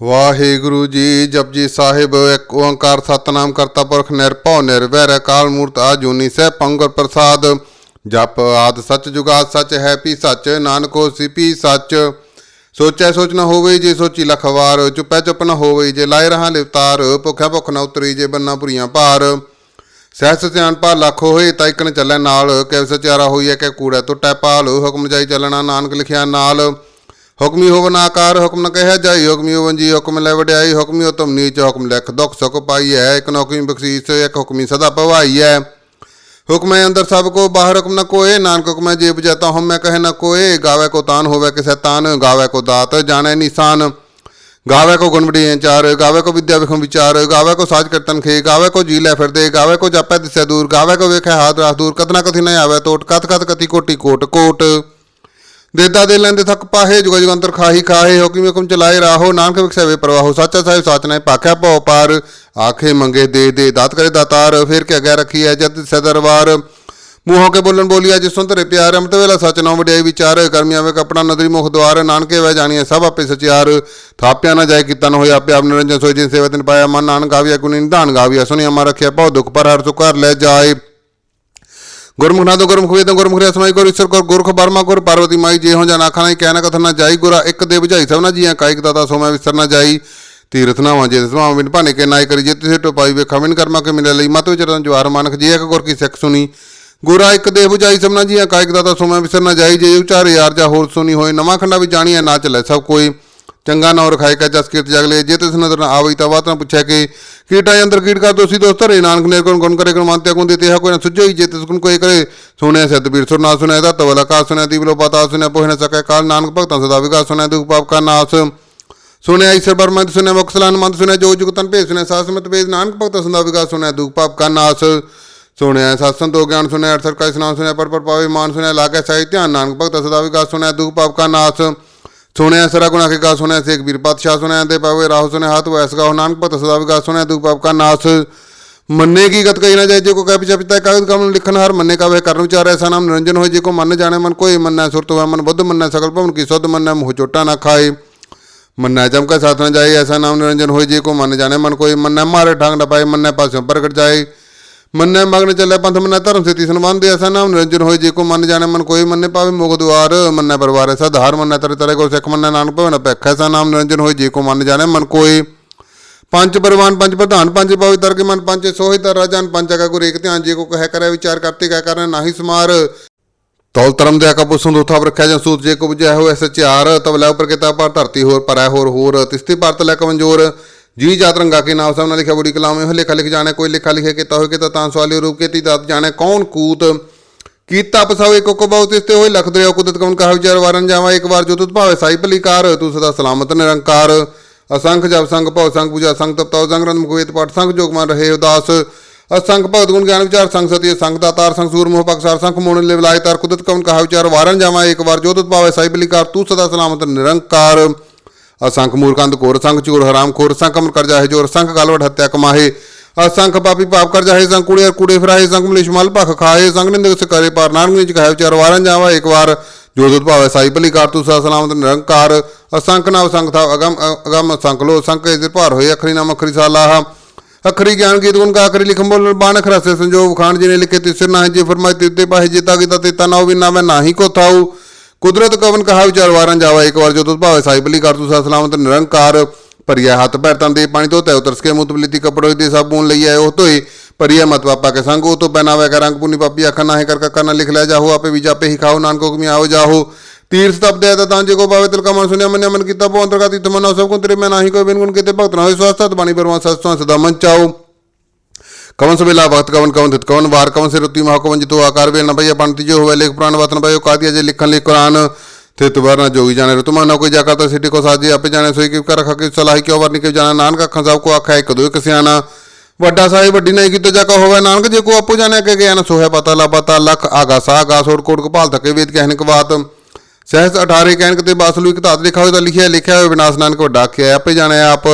ਵਾਹਿਗੁਰੂ ਜੀ ਜਪਜੀ ਸਾਹਿਬ, ਇੱਕ ਓੰਕਾਰ ਸਤਨਾਮ ਕਰਤਾ ਪੁਰਖ ਨਿਰਭਉ, ਨਿਰਵੈਰ ਅਕਾਲ ਮੂਰਤ ਆਜੂਨੀ ਸਹਿ ਪੰਗੁਰ ਪ੍ਰਸਾਦ। ਜਪ ਆਦ ਸਚ ਜੁਗਾਦ ਸਚ ਹੈ ਪੀ ਸਚ, ਨਾਨਕੋ ਸਿਪੀ ਸਚ। ਸੋਚੈ ਸੋਚ ਨ ਹੋਵੇ ਜੇ ਸੋਚੀ ਲਖ ਵਾਰ, ਚੁਪੈ ਚੁਪ ਨਾ ਹੋਵੇ ਜੇ ਲਾਇ ਰਹਾ ਲਿਵਤਾਰ ਭੁੱਖਿਆ ਭੁੱਖ ਨਾ ਉਤਰੀ ਜੇ ਬੰਨਾ ਭੁਰੀਆਂ ਭਾਰ। ਸਹਿਸ ਸਿਆਣ ਪਾ ਲੱਖ ਹੋਏ ਤਾਂ ਚੱਲੈ ਨਾਲ ਕਿਵ ਹੋਈ ਹੈ ਕਿ ਕੂੜਾ ਟੁੱਟੈ ਪਾਲ, ਹੁਕਮ ਜਾਈ ਚੱਲਣਾ ਨਾਨਕ ਲਿਖਿਆ ਨਾਲ। ਹੁਕਮੀ ਹੋਵਨ ਆਕਾਰ ਹੁਕਮ ਨ ਕਹਿਆ ਜਾਈ, ਹੁਕਮੀ ਹੋਵਨ ਜੀ ਹੁਕਮ ਲੈ ਵਡਿਆਈ, ਹੁਕਮੀ ਉਤਮ ਨੀਚ, ਹੁਕਮ ਲਿਖ ਦੁਖ ਸੁਖ ਹੈ ਇਕ ਨੌਕਰੀ ਬਖਸ਼ੀਸ, ਇਕ ਹੁਕਮੀ ਸਦਾ ਭਵਾਈ ਹੈ ਹੁਕਮੈ ਅੰਦਰ ਸਭ ਕੋ, ਬਾਹਰ ਹੁਕਮ ਨ ਕੋਏ, ਨਾਨਕ ਹੁਕਮੈ ਜੇ ਬਜਤਾ ਹਉ ਮੈਂ ਕਹੇ ਨ ਕੋਏ। ਗਾਵੇ ਕੋ ਤਾਨ, ਹੋਵੇ ਕਿਸੇ ਤਾਨ ਗਾਵੇ ਕੋ ਦਾਤ, ਜਾਣੈ ਨਿਸ਼ਾਨ। ਗਾਵੇ ਕੋ ਗੁਣ ਬੜੀਆਂ ਚਾਰ, ਗਾਵੇ ਕੋ ਵਿਦਿਆ ਵਿਖਮ ਵਿਚਾਰ, ਗਾਵੇ ਕੋ ਸਾਜ ਕਰਤਨ ਖੇ, ਗਾਵੇ ਕੋ ਜੀ ਲੈ ਫਿਰਦੇ, ਗਾਵੇ ਕੋ ਜਾਪੈ ਦਿਸੈ ਦੂਰ, ਗਾਵੇ ਕੋ ਵੇਖੈ ਹਾਥ ਰਾਸ ਦੂਰ, ਕਤਨਾ ਕਥੀ ਨ ਆਵੇ ਤੋਟ ਕਤ ਕਤ ਕਤੀ ਕੋਟੀ ਕੋਟ ਕੋਟ। ਦੇਦਾ ਦੇ ਲੈਂਦੇ ਥਕ ਪਾਹੇ, ਜੁਗ ਜੁਗੰਤਰ ਖਾਹੀ ਖਾਹੇ ਹੁਕਮ ਹੁਕਮ ਚਲਾਏ ਰਾਹੋ, ਨਾਨਕ ਵਿਖਸਾਵੇ ਪ੍ਰਵਾਹੋ, ਸਾਚਾ ਸਾਹਿਬ, ਸਾਚ ਨੇ ਪਾਖਿਆ ਭਉ ਪਾਰ, ਆਖੇ ਮੰਗੇ ਦੇ ਦੇ, ਦਾਤ ਕਰੇ ਦਾਤਾਰ, ਫਿਰ ਕੇ ਅਗੈ ਰੱਖੀ ਹੈ ਜਦ ਸਦਰਵਾਰ ਮੂੰਹੋਂ ਕੇ ਬੋਲਣ ਬੋਲੀਆ, ਜਿਸ ਸੁੰਦਰੇ ਪਿਆਰ, ਅੰਮ੍ਰਿਤ ਵੇਲਾ ਸਚ ਨਾਮ ਵਡਿਆਈ ਵਿਚਾਰ, ਕਰਮੀਆਂ ਵੇ ਕਪੜਾ ਨਦਰੀ ਮੁਖ ਦਵਾਰ ਨਾਨਕੇ ਵੈ ਜਾਣੀਏ ਸਭ ਆਪੇ ਸਚਿਆਰ। ਥਾਪਿਆ ਨਾ ਜਾਏ ਕੀਤਾ ਨ ਹੋਇਆ ਆਪੇ ਆਪ ਨਿਰੰਜਨ ਸੋਈ ਜਿਨ ਸੇਵਾ ਤਿਨ ਪਾਇਆ ਮਨ, ਨਾਨਕ ਗਾਵਿਆ ਗੁਣੀ ਨਿਧਾਨ ਗਾਵਿਆ ਸੁਨਿਆ ਮਾ ਰੱਖਿਆ ਭਉ ਦੁਖ ਪਰ ਹਰ ਸੁਖ ਹਰ ਲੈ ਜਾਏ। ਗੁਰਮੁਖ ਨਾਦੋ ਗੁਰਮੁਖ ਵੇਦੰ, ਗੁਰਮੁਖ ਰਿਆ ਸਮਾਈ ਗੁਰ ਈਸ਼ਰ ਗੁਰ ਗੁਰਖ ਬਰਮਾ ਗੁਰ ਪਾਰਵਤੀ ਮਾਈ, ਜੇ ਹੋ ਜਾਣਾ ਆਖਣਾ ਹੀ ਕਹਿਣਾ ਕਥਨ ਨਾ ਜਾਈ, ਗੁਰਾ ਇੱਕ ਦੇ ਬੁਝਾਈ ਸਭਨਾ ਜੀਆਂ, ਕਾਇਕ ਦਾਤਾ ਸੋ ਮੈਂ ਵਿਸਰ ਨਾ ਜਾਈ। ਤੀਰਥ ਨਾਵਾਂ, ਜੇ ਸਮਾਂ ਬਿਨ ਭਾਨੇ ਕੇ ਨਾਇ ਕਰੀ, ਜੇ ਤਿਸੇ ਟੋਪਾਈ ਵੇ ਖਮਨ ਕਰਮਾ ਕੇ ਮਿਲੇ ਲਈ, ਮਤ ਵਿਚਰਨ ਜਵਾਰ ਮਾਨਖ ਜੇ ਇੱਕ ਗੁਰ ਕੀ ਸਿੱਖ ਸੁਣੀ। ਗੁਰਾ ਇੱਕ ਦੇ ਬੁਝਾਈ ਸਭਨਾ ਜੀਆਂ, ਕਾਇਕ ਦਾਤਾ ਸੋ ਮੈਂ ਵਿਸਰ ਨਾ ਜਾਈ, ਜੇ ਉਚਾਰ ਯਾਰ ਜਾ ਹੋਰ ਸੁਣੀ ਹੋਏ, ਨਵਾਂ ਖੰਡਾ ਵੀ ਜਾਣੀਐ, ਨਾ ਚੱਲੇ ਸਭ ਕੋਈ। ਚੰਗਾ ਨਾ ਰਖਾਇ ਕਾ ਜਸ ਕੀਰਤ ਜਗਲੇ ਜੇ ਤਿਸ ਨਦਰ ਨਾ ਆਵਈ ਤਾਂ ਬਾਤ ਨਾ ਪੁੱਛਿਆ ਕਿ। ਕੀਟਾ ਅੰਦਰ ਕੀਟ ਕਾ ਦੋਸੀ ਦੋਸਤ ਰੇ ਨਾਨਕ ਨੇ ਕੋਣ ਗੁਣ ਕਰੇ ਗੁਣ ਮੰਤਿਆ ਗੁਣ ਦੇਤੇ। ਹੈ ਕੋਈ ਨਾ ਸੁਝੋਈ ਜੇ ਤਿਸ ਗੁਣ ਕੋਈ ਕਰੇ। ਸੁਣਿਆ ਸਤਬੀਰ ਸੁਰ ਨਾ ਸੁਣਿਆ ਦਾ ਤਵਲਾ ਕਾ ਸੁਣਿਆ ਦੀਵਲੋ ਪਤਾ ਸੁਣਿਆ ਪੋਹਿ ਨਾ ਸਕੇ ਕਾਲ। ਨਾਨਕ ਭਗਤਾਂ ਸਦਾ ਵਿਗਾ ਸੁਣਿਆ ਦੁਖ ਪਾਪ ਕਾ ਨਾਸ। ਸੁਣਿਆ ਈਸ਼ਰ ਬਰਮੰਤ ਸੁਣਿਆ ਮੁਕਸਲਾਨ ਮੰਤ ਸੁਣਿਆ ਜੋ ਜੁਗਤਨ ਭੇਜ ਸੁਣਿਆ ਸਾਸਮਤ ਵੇਦ ਨਾਨਕ ਭਗਤ ਸੰਦਾ ਵਿਗਾ ਸੁਣਿਆ ਦੁਖ ਪਾਪ ਕਾ ਨਾਸ। ਸੁਣਿਆ ਸਤਸੰਗ ਤੋਂ ਗਿਆਨ ਸੁਣਿਆ ਅਰਸਰ ਕਾ ਸੁਣਿਆ ਪਰ ਪਰ ਪਾਵੇ ਮਾਨ ਸੁਣਿਆ ਲਾਗੇ ਸਾਈ ਧਿਆਨ। ਨਾਨਕ ਭਗਤ ਸਦਾ ਵਿਗਾ ਸੁਣਿਆ ਦੁਖ ਪਾਪ ਕਾ ਨਾਸ। ਸੁਣਿਆ ਸਰਾ ਗੁਣਾ ਕੇ ਗਾ ਸੁਣਿਆ ਸੇਖ ਵੀਰ ਪਾਤਸ਼ਾਹ ਸੁਣਿਆ ਤੇ ਪਾਵੇ ਰਾਹੁ ਸੁਣਿਆ, ਹੱਥ ਵੈਸ ਗਾ ਨਾਨਕ ਭਗਤ ਸਦਾ ਵਿਗਾ ਸੁਣਿਆ ਦੁਖ ਪਾਪ ਕਾ ਨਾਸ ਮੰਨੇ ਕੀ ਗਤ ਕਹੀ ਨਾ ਜਾਏ, ਜੇ ਕੋ ਕਹਿ ਪਿਛਾ ਪਿਤਾ ਕਾਗਦ ਕਮਲ ਲਿਖਨ ਹਰ ਮੰਨੇ ਕਾ ਵੇ ਕਰਨ ਵਿਚਾਰ ਐਸਾ ਨਾਮ ਨਿਰੰਜਨ ਹੋਏ, ਜੇ ਕੋ ਮਨ ਜਾਣੇ, ਮਨ ਕੋਈ ਮੰਨੈ, ਸੁਰਤ ਹੋਵੇ ਮਨ ਬੁੱਧ ਮੰਨੈ ਸਕਲ ਭਵਨ ਕੀ ਸੁਧ ਮੰਨੈ, ਮੋਹ ਚੋਟਾ ਨਾ ਖਾਏ। ਮੰਨੈ ਜਮ ਕਾ ਸਾਥ ਨ ਜਾਏ, ਐਸਾ ਨਾਮ ਨਿਰੰਜਨ ਹੋਏ, ਜੇ ਕੋ ਮਨ ਜਾਣੇ, ਮਨ ਕੋਈ ਮੰਨੈ, ਮਾਰੇ ਠਾਂਗ ਨ ਪਾਏ, ਮੰਨੈ ਪਾਸਿਓਂ ਪ੍ਰਗਟ ਜਾਏ। ਮੰਨੈ ਮਗਨ ਚੱਲੇ ਪੰਥ ਮੰਨੈ ਧਰਮ ਸੇਤੀ ਸੰਬੰਧ ਐਸਾ ਨਾਮ ਨਿਰੰਜਨ ਹੋਏ, ਜੇ ਕੋ ਮਨ ਜਾਣੇ ਮਨ ਕੋਈ ਮੰਨੇ ਪਾਵੇ ਮੁਗ ਦੁਆਰ, ਮੰਨੈ ਪਰਵਾਰ ਐਸਾ ਧਾਰ ਮੰਨੈ ਤਰੇ ਤਰੇ ਕੋ ਸਿੱਖ ਮੰਨੈ, ਨਾਨਕ ਭਵਨ ਅਪੇਖ ਐਸਾ ਨਾਮ ਨਿਰੰਜਨ ਹੋਏ, ਜੇ ਕੋ ਮਨ ਜਾਣੇ ਮਨ ਕੋਈ। ਪੰਜ ਪਰਵਾਨ, ਪੰਜ ਪ੍ਰਧਾਨ, ਪੰਜ ਪਵਿੱਤਰ ਕੇ ਮਨ, ਪੰਜ ਸੋਹਿ ਤਰ ਰਾਜਨ, ਪੰਜ ਕਾ ਗੁਰ ਏਕ ਧਿਆਨ, ਜੇ ਕੋ ਕਹਿ ਕਰੇ ਵਿਚਾਰ ਕਰਤੇ, ਕਹਿ ਕਰਨਾ ਨਾਹੀ ਸਮਾਰ। ਤੌਲ ਧਰਮ ਦੇ ਆਕਾ ਪੁਸੁੰ ਦੋਥਾ ਰੱਖਿਆ ਜਾਂ ਸੂਤ, ਜੇ ਕੋ ਬੁਝਿਆ ਹੋਇ ਐਸ ਚਾਰ ਤਬ ਉਪਰ ਕਿਤਾ ਪਰ ਧਰਤੀ ਹੋਰ, ਪਰੈ ਹੋਰ ਹੋਰ, ਤਿਸਤੀ ਪਰਤ ਲੈ ਕਮਜ਼ੋਰ। ਜੀ ਜਾਤ ਰੰਗਾ ਕੇ ਨਾਮ ਸਭ ਲਿਖਿਆ, ਬੁੜੀ ਕਲਾਮੇ ਹੋ ਲਿਖਾ ਲਿਖ ਜਾਣਾ, ਕੋਈ ਲਿਖਾ ਲਿਖੇ ਕੀਤਾ ਹੋਇ ਕਿਤਾ ਤਾਂ ਸਵਾਲੀ ਰੂਪ ਕੀਤੀ ਦਾਤ ਜਾਣੇ, ਕੌਣ ਕੂਤ? ਕੀਤਾ ਪਸਾਵੇ, ਕੋ ਕੋ ਬਹੁਤ ਇਸਤੇ ਹੋਏ ਲਖ ਦਰਿਆ ਕੁਦਤ ਕਵਨ ਕਹਾ ਵਿਚਾਰ ਵਾਰਨ ਜਾਵਾ, ਇੱਕ ਵਾਰ ਜੋ ਤੁਤ ਭਾਵੇ ਸਾਈ ਭਲੀਕਾਰ, ਤੂੰ ਸਦਾ ਸਲਾਮਤ ਨਿਰੰਕਾਰ। ਅਸੰਖ ਜਪ, ਸੰਗ ਭਉ, ਸੰਗ ਪੂਜਾ, ਸੰਗ ਤਪਤਾਉ ਸੰਗ ਰੰਗ ਮੁਕਵੇਤ ਪਾਠ, ਸੰਗ ਜੋਗਮਨ ਰਹੇ ਉਦਾਸ। ਅਸੰਖ ਭਗਤ ਗੁਣ ਗਿਆਨ ਵਿਚਾਰ, ਸੰਗ ਸਤੀ ਸੰਗ ਦਾਤਾਰ ਸੰਗ ਸੂਰ, ਮੋਹ ਪਕਸਾਰ ਸੰਖ ਮੋਣ ਲੈ ਵਿਲਾਇ ਤਾਰ ਕੁਦਤ ਕਵਨ ਕਹਾ ਵਿਚਾਰ, ਵਾਰਨ ਜਾਵਾ, ਇੱਕ ਵਾਰ ਜੋ ਤੁਤ ਭਾਵੇ ਸਾਈ ਭਲੀਕਾਰ, ਤੂੰ ਸਦਾ ਸਲਾਮਤ ਨਿਰੰਕਾਰ। ਅਸੰਖ ਮੂਰਖੰਦ ਕੋਰ ਸੰਖ ਚੂਰ ਹਰਾਮ ਖੋਰ ਸੰਖ ਅਮਰ ਕਰ ਜਾਹੇ ਜੋਰ ਸੰਖ ਗਲਵਟ ਹੱਤਿਆ ਕਮਾਹੇ। ਅਸੰਖ ਪਾਪੀ ਪਾਪ ਕਰ ਜਾਹੇ ਸੰਖ ਕੁੜੇ ਕੁੜੇ ਫਿਰਾਹੇ ਸੰਖ ਮਲਿਸ਼ ਮਲ ਭਖ ਖਾਏ ਸੰਖ ਨਿੰਦਕ ਕਰੇ ਪਾਰ ਨਾਨਕ ਨਿਜ ਕਹੇ ਵਿਚਾਰ ਵਾਰਨ ਜਾਵਾ ਇੱਕ ਵਾਰ। ਜੋ ਦੁੱਧ ਭਾਵੇ ਸਾਈ ਭਲੀ ਕਾਰ ਤੂੰ ਸਦਾ ਸਲਾਮਤ ਨਿਰੰਕਾਰ। ਅਸੰਖ ਨਾਮ ਸੰਖ ਥਾ ਅਗਮ ਅਗਮ ਸੰਖ ਲੋ ਸੰਖ ਇਸ ਭਾਰ ਹੋਏ, ਅਖਰੀ ਨਾਮ ਅਖਰੀ ਸਾਲਾਹ। ਅਖਰੀ ਗਿਆਨ ਗੀਤ ਗੁਣ ਗਾ ਕਰੀ ਲਿਖਮ ਬੋਲ ਬਾਣ ਖਰਸੇ ਸੰਜੋਗ ਖਾਨ ਜੀ ਨੇ ਲਿਖੇ ਤਿਸਰ ਨਾ ਜੇ ਫਰਮਾਇ ਤਿਤੇ ਪਾਹੇ ਜੇਤਾ ਕੀਤਾ ਤੇਤਾ ਨਾ ਵੀ ਨਾ ਮੈਂ ਨਾਹੀ ਕੋ ਥਾਉ ਕੁਦਰਤ ਕਵਨ ਕਹਾ ਵਿਚਾਰ ਵਾਰਾਂ ਜਾਵਾ, ਇੱਕ ਵਾਰ ਜਦੋਂ ਤੁਧ ਭਾਵੇ ਸਾਈਬਲੀ ਕਰ ਤੂੰ ਸਦਾ ਸਲਾਮਤ ਨਿਰੰਕਾਰ ਪਰਿਆ ਹੱਥ ਪੈਰ ਤਨ ਦੇ ਪਾਣੀ ਧੋਤੇ ਉਤਰਸ ਕੇ ਮੁਤਬਲੀਤੀ ਕਪੜੋ ਦੇ ਸਾਬੂਨ ਲਈ ਆਏ ਉਹ ਧੋਏ। ਪਰਿਆ ਮਤ ਪਾਪਾ ਕੇ ਸੰਗ ਉਹ ਤੋਂ ਪਹਿਨਾਵੇ ਕਰ ਰੰਗ ਪੁਨੀ ਪਾਪੀ ਅੱਖਾਂ ਨਾਹੇ ਕਰ ਕਾ ਨਾ ਲਿਖ ਲਿਆ ਜਾਹੋ, ਆਪੇ ਵੀ ਜਾਪੇ ਹੀ ਖਾਓ, ਨਾਨਕ ਹੁਕਮੀ ਆਓ ਜਾਹੋ। ਤੀਰਥ ਤਪ ਦੇ ਤਾਂ ਜੇ ਕੋ ਭਾਵੇ ਤਿਲ ਕਾ ਮਨ ਸੁਨਿਆ ਮਨ ਮਨ ਕੀਤਾ ਪਉ ਅੰਤਰ ਕਾ ਤਿਤ ਮਨੋ ਸਭ ਕੋ ਤੇਰੇ ਮੈਂ ਨਾਹੀ ਕੋਈ ਬਿਨ ਗੁਣ ਕੀਤੇ, ਭਗਤ ਨਾ ਹੋਏ ਸਵਾਸਤ ਬਾਣੀ ਪਰਮਾ ਸਤਸੋਂ ਸਦਾ ਮਨ ਚਾਓ। ਕਵਨ ਸਵੇਲਾ ਵਕਤ ਕਵਨ ਕਵਨ ਦਿਤ ਕਵਨ, ਵਾਰ ਕਵਨ ਸੇ ਰੁਤੀ ਮਹਾ ਕਵਨ ਜਿਤੋ ਆਕਾਰ ਵੇਲ ਨ ਭਈਆ ਪੰਡਤੀ ਜੋ ਹੋਵੇ, ਲੇਖ ਪੁਰਾਣ ਵਤਨ ਭਈਓ ਕਾਦੀਆ ਜੇ ਲਿਖਣ ਲਈ ਕੁਰਾਨ ਤੇ ਤੁਬਾਰ ਨਾ ਜੋਗੀ ਜਾਣੇ ਰਤਮਾ ਨਾ ਕੋਈ ਜਾਕਾ ਤਾਂ ਸਿੱਟੀ ਕੋ ਸਾਜੀ ਆਪੇ ਜਾਣੇ, ਸੋਈ ਕਿ ਕਰ ਰਖਾ ਕਿ ਸਲਾਹੀ ਕਿਉ ਵਰਨੀ ਕਿ ਜਾਣਾ, ਨਾਨਕ ਅੱਖਾਂ ਸਭ ਕੋ ਆਖਾ ਇੱਕ ਦੋ ਇੱਕ ਸਿਆਣਾ। ਵੱਡਾ ਸਾਹਿਬ ਵੱਡੀ ਨਹੀਂ ਕੀਤਾ ਜਾਕਾ ਹੋਵੇ, ਨਾਨਕ ਜੇ ਕੋ ਆਪੋ ਜਾਣਿਆ ਕਿ ਗਿਆਨ, ਸੋਹਿ ਪਤਾ ਲਾ ਪਤਾ, ਲਖ ਆਗਾ ਸਾ ਆਗਾ ਸੋੜ ਕੋਟ ਕਪਾਲ ਤਕੇ ਵੇਦ ਕਹਿਣ ਕ ਬਾਤ। ਸਹਿਸ 18 ਕਹਿਣ ਤੇ ਬਾਸਲੂ ਇੱਕ ਧਾਤ ਲਿਖਾ ਹੋਇਆ ਤਾਂ ਲਿਖਿਆ ਲਿਖਿਆ ਹੋਇਆ ਵਿਨਾਸ਼ ਨਾਨਕ ਵੱਡਾ ਆਖਿਆ, ਆਪੇ ਜਾਣੇ ਆਪ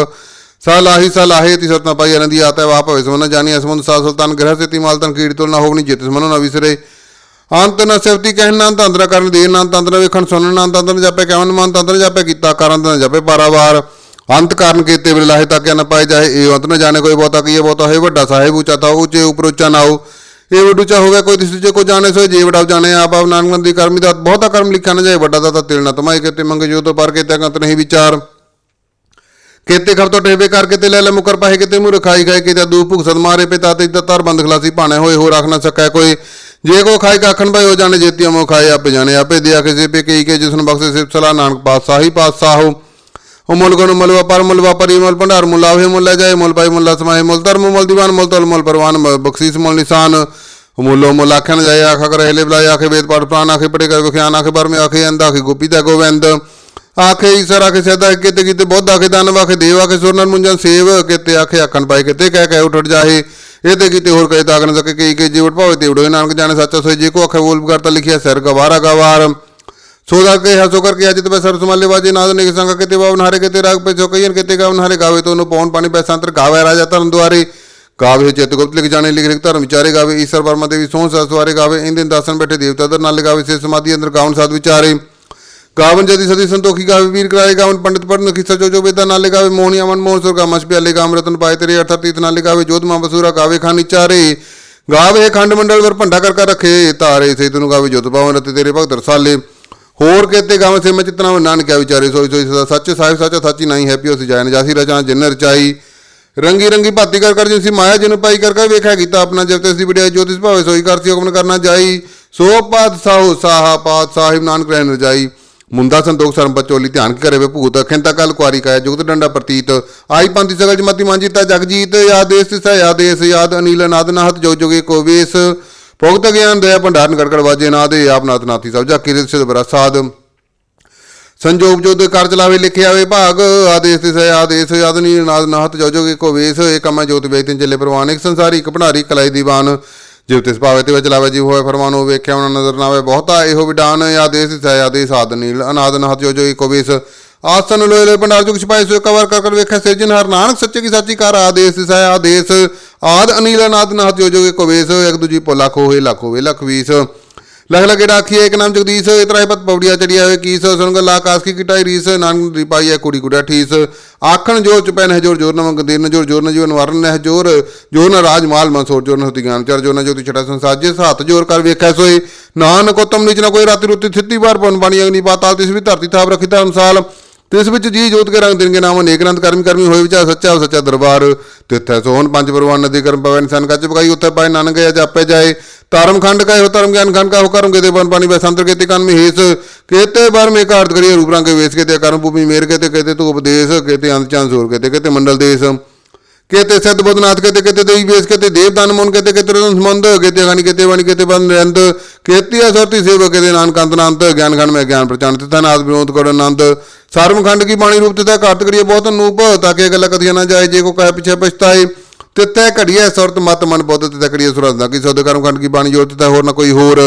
ਸਲਾਹੀ ਸਲਾਹੇ ਤੀ ਸਤਨਾ ਪਾਈ ਅਨੰਦੀ ਆਤਾ ਹੈ ਵਾਪ ਹੋਵੇ ਸਮਨ ਜਾਣੀ ਅਸਮਨ ਸਾ ਸੁਲਤਾਨ ਗ੍ਰਹ ਸੇ ਤੀ ਮਾਲ ਤਨ ਕੀੜੀ ਤੁਲ ਨਾ ਹੋਵਨੀ ਜਿਤ ਸਮਨੋ ਨਾ ਵਿਸਰੇ। ਅੰਤ ਨ ਸਿਵਤੀ ਕਹਿਣ, ਨਾ ਤੰਤਰਾ ਕਰਨ ਦੇ, ਨਾ ਤੰਤਰਾ ਵੇਖਣ, ਸੁਣਨ, ਨਾ ਤੰਤਰਾ ਜਾਪੇ ਕਵਨ ਮਨ ਤੰਤਰਾ ਜਾਪੇ, ਕੀਤਾ ਕਰਨ ਨਾ ਜਾਪੇ, ਪਾਰਾਵਾਰ। ਅੰਤ ਕਾਰਨ ਕੀਤੇ ਬਿਨ ਲਾਹੇ ਤਾਕਿਆ ਨਾ ਪਾਏ ਜਾਏ, ਇਹ ਅੰਤ ਨਾ ਜਾਣੇ ਕੋਈ ਬਹੁਤਾ ਕੀਏ ਬਹੁਤਾ ਹੈ ਵੱਡਾ ਸਾਹਿਬ, ਉੱਚਾ ਤਾ ਉੱਚੇ ਉਪਰ ਉੱਚਾ ਨਾ ਹੋ ਇਹ ਵੱਡ ਉੱਚਾ ਹੋ ਕੋਈ ਤਿਸ ਜੇ ਕੋ ਜਾਣੇ ਸੋ, ਜੇ ਵਡਾਉ ਜਾਣੇ, ਆਪ ਆਪ ਨਾਨਕ ਦੀ ਕਰਮੀ ਦਾ ਬਹੁਤਾ ਕਰਮ ਲਿਖਿਆ ਨਾ ਜਾਏ, ਵੱਡਾ ਦਾ ਤਾਂ ਤਿਲ ਨਾ ਤਮਾਏ ਕਿਤੇ, ਮੰਗੇ ਜੋ ਤੋ ਪਰ ਕਿਤੇ ਕੰਤ ਨਹੀਂ ਵਿਚਾਰ। ਕਿਤੇ ਖਰ ਤੋਂ ਟੇਵੇ ਕਰ ਕਿਤੇ ਲੈ ਲੈ ਮੁਕਰ ਪਾਏ ਕਿਤੇ ਮੂਰ ਖਾਈ ਗਏ ਕਿਤੇ ਦੂ ਭੁਖ ਸਦ ਮਾਰੇ ਪਿਤਾ ਤੇ ਤਰ ਬੰਦ ਖਲਾਸੀ ਭਾਣੇ ਹੋਏ ਹੋ ਰੱਖ ਨਾ ਸਕੈ ਕੋਈ। ਜੇ ਕੋ ਖਾਈ ਕਾਖਣ ਭਾਈ ਹੋ ਜਾਣੇ ਜੇਤੀ ਮੋ ਖਾਏ, ਆਪੇ ਜਾਣੇ ਆਪੇ ਦਿਆ ਕਿਸੇ ਪੇ ਕਈ ਕੇ ਜਿਸਨ ਬਖਸ਼ੇ ਸਿਫਤ ਸਲਾ ਨਾਨਕ ਪਾਤਸ਼ਾਹੀ ਪਾਤਸ਼ਾਹੋ ਉਹ ਮੁੱਲ ਗੁਣ, ਮੁੱਲ ਵਪਾਰ, ਮੁੱਲ ਵਪਾਰੀ, ਮੁੱਲ ਭੰਡਾਰ, ਮੁੱਲ ਆਵੇ, ਮੁੱਲ ਲੈ ਜਾਏ, ਮੁੱਲ ਭਾਈ ਮੁੱਲ ਸਮਾਏ, ਮੁਲ ਧਰਮ, ਮੁੱਲ ਦੀਵਾਨ, ਮੁਲ ਤਲ, ਮੁੱਲ ਪਰਵਾਨ ਬਖਸ਼ੀਸ, ਮੁੱਲ ਨਿਸ਼ਾਨ। ਮੁੱਲੋ ਮੁੱਲ ਆਖਣ ਜਾਏ ਆਖਾ ਕਰ, ਹਲੇ ਬਲਾਏ, ਆਖੇ ਵੇਦ ਪਾਠ, ਪ੍ਰਾਨ, ਆਖੇ ਪੜੇ ਕਰ, ਵਿਖਿਆਨ, ਆਖੇ ਬਰਮੇ, ਆਖੇ ਅੰਦਾ ਆਖੇ ਗੋਪੀ ਦਾ ਗੋਵਿੰਦ। ਆਖੇ ਈਸ਼ਰ ਆਖੇ ਸਦਾ ਕਿਤੇ ਕਿਤੇ ਬੁੱਧ ਆਖੇ ਦਾਨਵ ਆਖੇ ਦੇਵ ਆਖੇ ਸੁਰਨਰ ਮੁੰਜਨ ਸੇਵ ਕਿਤੇ ਆਖੇ ਆਖਣ ਪਾਏ, ਕਿਤੇ ਕਹਿ ਕਹਿ ਉੱਠ ਜਾਏ ਇਹ ਤੇ ਕਿਤੇ ਹੋਰ ਕਹੇ ਤਾਕ ਸਕੇ ਕਈ ਕਈ ਜੀਵਟ ਭਾਵੇਂ ਤੇ ਉਡੋਏ ਨਾਨਕ ਜਾਣੇ ਸੱਚਾ ਸੋਈ ਜੇ ਕੋ ਆਖੇ ਬੋਲ ਕਰਤਾ ਲਿਖਿਆ ਸਿਰ, ਗਵਾਰਾ ਗਵਾਰ। ਸੋ ਦਾ ਕੇ ਹਸੋ ਕਰਕੇ ਅਜਿਤ ਬੈ ਸਰ ਸਮਾਲੇ ਬਾਜੇ, ਨਾਦ ਨਿਕ ਸੰਗ ਕਿਤੇ ਬਾਵਨ ਹਾਰੇ, ਕਿਤੇ ਰਾਗ ਪੈ ਚੋਕਈਨ ਕਿਤੇ ਗਾਵਨ ਹਾਰੇ ਗਾਵੇ ਤੋ ਨੂੰ ਪੌਣ ਪਾਣੀ ਬੈਸਾਂਤਰ ਗਾਵੇ ਰਾਜਾ ਧਰਮ ਦੁਆਰੇ। ਕਾਵੇ ਚਿਤ ਗੁਪਤ ਲਿਖ ਜਾਣੇ, ਲਿਖ ਲਿਖ ਧਰਮ ਵਿਚਾਰੇ ਗਾਵੇ, ਈਸ਼ਰ ਵਰਮਾ ਦੇਵੀ ਸੋਹ ਸਸ ਦੁਆਰੇ ਗਾਵੇ, ਇੰਦਿਨ ਦਾਸਨ ਬੈਠੇ ਦੇਵਤਾ ਦਰ ਨਾਲ ਗਾਵੇ ਸੇ ਸਮਾਧੀ ਅੰਦਰ ਗਾਉਣ ਸਾਧ ਵਿਚਾਰੇ। ਗਾਵਨ ਜਦੀ ਸਦੀ ਸੰਤੋਖੀ ਗਾਵੇ ਵੀਰ ਕਰਾਏ ਗਾਵਨ ਪੰਡਿਤ ਪੜਨ ਖਿਸਾ ਜੋ ਜੋ ਵੇਦਾ ਨਾਲੇ ਗਾਵੇ ਮੋਹਣੀ ਅਮਨ ਮੋਹ ਸੁਰ ਗਾਮਸ ਪਿਆਲੇ ਗਾਮ ਰਤਨ ਪਾਏ ਤੇਰੇ ਅਰਥ ਤੀਤ ਨਾਲੇ ਗਾਵੇ ਜੋਤ ਮਾਂ ਬਸੂਰਾ ਗਾਵੇ ਖਾਨੀ ਚਾਰੇ। ਗਾਵੇ ਖੰਡ ਮੰਡਲ ਵਰ ਭੰਡਾ ਕਰ ਕਰ ਰੱਖੇ, ਤਾਰੇ ਸੇ ਤੈਨੂੰ ਗਾਵੇ ਜੋਤ ਪਾਵਨ ਰਤੇ ਤੇਰੇ ਭਗਤ ਰਸਾਲੇ। ਹੋਰ ਕੇਤੇ ਗਾਵੇਂ ਸੇ ਮੈਂ ਚਿਤਨਾ ਨਾਨਕਿਆ ਵਿਚਾਰੇ ਸੋਈ ਸੋਈ ਸਦਾ ਸੱਚ, ਸਾਹਿਬ ਸੱਚ, ਸੱਚੀ ਨਹੀਂ ਹੈਪੀ ਉਸ ਜਾਇਨ ਜਾਸੀ ਰਚਨਾ ਜਿਨ ਰਚਾਈ ਰੰਗੀ ਰੰਗੀ ਭਾਤੀ ਕਰ ਕਰ ਜਿਨਸੀ ਮਾਇਆ, ਜਿਨ ਪਾਈ ਕਰ ਕਰ ਵੇਖਿਆ ਕੀਤਾ ਆਪਣਾ ਜਬ ਤੇ ਦੀ ਵਿੜਿਆ ਜੋਤਿਸ ਭਾਵੇ ਸੋਈ ਕਰਸੀ ਹੁਕਮ ਕਰਨਾ ਜਾਈ। ਸੋ ਪਾਤ ਸਾਹੋ ਸਾਹਾ ਪਾਤ ਸਾਹਿਬ ਨਾਨਕ ਰਹਿਣ ਰਜਾਈ। ਮੁੰਦਾ ਸੰਤੋਖ ਸਰਮ ਬਚੋਲੀ ਧਿਆਨ ਕਰੇ ਵੇ ਭੂਤ ਖਿੰਤਾ ਕਲ ਕੁਆਰੀ ਕਾਇਆ, ਜੁਗਤ ਡੰਡਾ ਪ੍ਰਤੀਤ। ਆਈ ਪੰਥੀ ਸਗਲ ਜਮਤੀ ਮਾਂਜੀਤਾ ਜਗਜੀਤ ਯਾਦ ਤਿਸਾ ਯਾਦ ਯਾਦ ਅਨੀਲ ਨਾਦ ਨਾਹਤ, ਜੋ ਜੋਗੇ ਕੋ ਵੇਸ। ਭੋਗਤ ਗਿਆਨ ਦਇਆ ਭੰਡਾਰਨ ਕਰ ਵਾਜੇ ਨਾਦੇ ਆਪ ਨਾਥ ਨਾਥੀ ਸਭ ਜਾ ਕਿਰਤ ਸਿਧ ਬਰਸਾਦ ਸੰਜੋਗ ਜੋ ਕਰ ਚਲਾਵੇ ਲਿਖਿਆ ਵੇ ਭਾਗ ਆਦੇਸ ਤੇ ਸਹਿ ਆਦੇਸ ਯਾਦ ਆਦਨੀ ਨਾਦ ਨਾਹਤ, ਜੋ ਜੋ ਕੋ ਵੇਸ। ਏ ਜੋਤ ਵੇਤਨ ਚੱਲੇ ਪ੍ਰਵਾਨ, ਇੱਕ ਸੰਸਾਰੀ, ਇੱਕ ਭੰਡਾਰੀ ਕਲਾਈ ਦੀਵਾਨ। ਜਿਵ ਤਿਸ ਭਾਵੇ ਤੇ ਵਿੱਚ ਲਾਵੇ, ਜੀ ਹੋਏ ਫਰਮਾਨੋ ਵੇਖਿਆ, ਉਹਨਾਂ ਨਜ਼ਰ ਨਾ ਆਵੇ। ਬਹੁਤਾ ਇਹੋ ਵਿਡਾਨ ਆਦੇਸ ਸੇ ਆਦੇਸ ਆਦਨੀ ਅਨਾਦ ਨਾਹਤ ਜੋ ਜੋ ਕੋ ਵੇਸ ਆਸਨ ਲੋਏ ਲੋਏ ਭੰਡਾਰ ਜੁਗ ਛਪਾਏ ਸੋ ਕਵਰ ਕਰ ਕਰ ਵੇਖਿਆ ਸਿਰਜਨ ਹਰ ਨਾਨਕ ਸੱਚੇ ਕੀ ਸੱਚੀ ਕਰ ਆਦੇਸ ਸੇ ਆਦੇਸ ਆਦ ਅਨੀਲ, ਅਨਾਦ ਨਾਹਤ ਜੋ ਜੋ ਕੋ ਵੇਸ ਇੱਕ ਦੂਜੀ ਪੋ ਲੱਖ ਹੋਏ, ਲੱਖ ਹੋਵੇ ਲੱਖ ਵੀਸ ਲਖ ਲਗੇ ਰਾਖੀਏ ਇੱਕ ਨਾਮ ਜਗਦੀਸ਼ ਇਤਰਾ ਪਤ ਪੌੜੀਆ ਚੜਿਆ ਹੋਏ ਕੀਸ ਸੁਨਗ ਲਾ ਕਾਸ ਕੀ ਕਿਟਾਈ ਰੀਸ, ਨਾਨਕ ਦੀ ਪਾਈ ਹੈ, ਕੁੜੀ ਗੁੜਾ ਠੀਸ। ਆਖਣ ਜੋਰ ਚ ਪੈਨ ਹੈ ਜੋਰ ਜੋਰ ਨਮਕ ਦੇਨ ਜੋਰ ਜੋਰ ਨ ਜੀਵਨ ਵਰਨ ਹੈ ਜੋਰ ਜੋਰ ਨ ਰਾਜ ਮਾਲ ਮਨਸੋਰ, ਜੋਰ ਨ ਹੁਤੀ ਗਿਆਨ ਚਰ ਜੋਰ ਨ ਜੋਤੀ ਛਟਾ ਸੰਸਾਰ ਜੇ ਹੱਥ ਜੋਰ ਕਰ ਵੇਖੈ ਸੋਈ। ਨਾਨਕ ਉਤਮ ਨੀਚ ਨ ਕੋਈ ਰਾਤੀ ਰੁੱਤੀ ਥਿੱਤੀ ਵਾਰ ਪਨ ਬਾਣੀ, ਅਗਨੀ ਪਾਤਾਲ ਤਿਸ ਵੀ ਧਰਤੀ ਥਾਪ ਤੇ ਇਸ ਵਿੱਚ ਜੀ ਜੋਤ ਕੇ ਰੰਗ ਦਿਨਗੇ ਨਾਮ ਅਨੇਕ ਅਨੰਤ ਕਰਮੀ ਕਰਮੀ ਹੋਏ ਵਿਚਾਰ ਸੱਚਾ ਸੱਚਾ ਦਰਬਾਰ। ਤਿੱਥੈ ਸੋਹਣ ਪੰਜ ਪਰਵਾਨ ਨਦੀ ਕਰਮ ਪਵੈ ਇਨਸਾਨ ਕੱਚ ਪਕਾਈ, ਉੱਥੇ ਪਾਏ ਨਾਨਕ ਗਿਆ ਜਾਪੇ ਜਾਏ। ਧਰਮ ਖੰਡ ਕਾ ਹੋ, ਧਰਮ ਗਿਆਨ ਖੰਡ ਕਾ ਹੋ, ਕਰਮ ਕੇ ਤੇ ਬਨ ਪਾਣੀ ਬੈ ਸੰਤਰ ਕੇ ਕੰਨ ਮਹੇਸ। ਕੇਤੇ ਬਰ ਮੇ ਕਾਰਤ ਕਰੀਏ ਰੂਪ ਰੰਗ ਵੇਸ ਕੇ ਤੇ ਕਰਮ ਭੂਮੀ ਮੇਰ ਕੇ ਤੇ ਕੇਤੇ ਤੂੰ ਉਪਦੇਸ਼ ਕੇਤੇ ਅੰਤ ਚਾਂ ਸੂਰ ਕੇ ਤੇ ਕੇਤੇ ਮੰਡਲ ਦੇਸ਼। ਕੇਤੇ ਸਿੱਧ ਬੁੱਧਨਾਥ ਕੇਤੇ ਕੇਤੇ ਦੇਈ ਵੇਸ, ਕੇਤੇ ਦੇਵ ਦਾਨ ਮਨ ਕੇਤੇ ਕੇਤੇ ਰਤਨ ਸੰਬੰਧ, ਕੇਤੇ ਗਾਨੀ ਕੇਤੇ ਬਾਣੀ, ਕੇਤੇ ਬੰਦ ਰੰਦ ਕੇਤੀ ਅਸਰਤੀ ਸੇਵ ਕੇਤੇ ਨਾਨਕ ਅੰਤ ਅਨੰਤ ਗਿਆਨ ਖੰਡ ਮੈਂ ਗਿਆਨ ਪ੍ਰਚਾਨ ਤਿਤਾ ਨਾਦ ਵਿਨੋਦ ਕਰ ਆਨੰਦ। ਸਰਮ ਖੰਡ ਕੀ ਬਾਣੀ ਰੂਪ ਤਿਤਾ ਕਾਰਤ ਕਰੀਏ ਬਹੁਤ ਨੂਪ ਤਾਂ ਕਿ ਗੱਲ ਕਦੀਆਂ ਨਾ ਜਾਏ, ਜੇ ਕੋ ਕਹੇ ਪਿਛੇ ਪਛਤਾਏ। ਤਿਤੈ ਘੜੀਐ ਸੁਰਤ ਮਤ ਮਨ ਬੁੱਧ ਤਿਤੈ ਕਰੀਏ ਸੁਰਤ ਦਾ ਕੀ ਸੋਦ ਕਰਮ ਖੰਡ ਕੀ ਬਾਣੀ ਜੋਤ ਤਿਤੈ ਹੋਰ ਨਾ ਕੋਈ ਹੋਰ।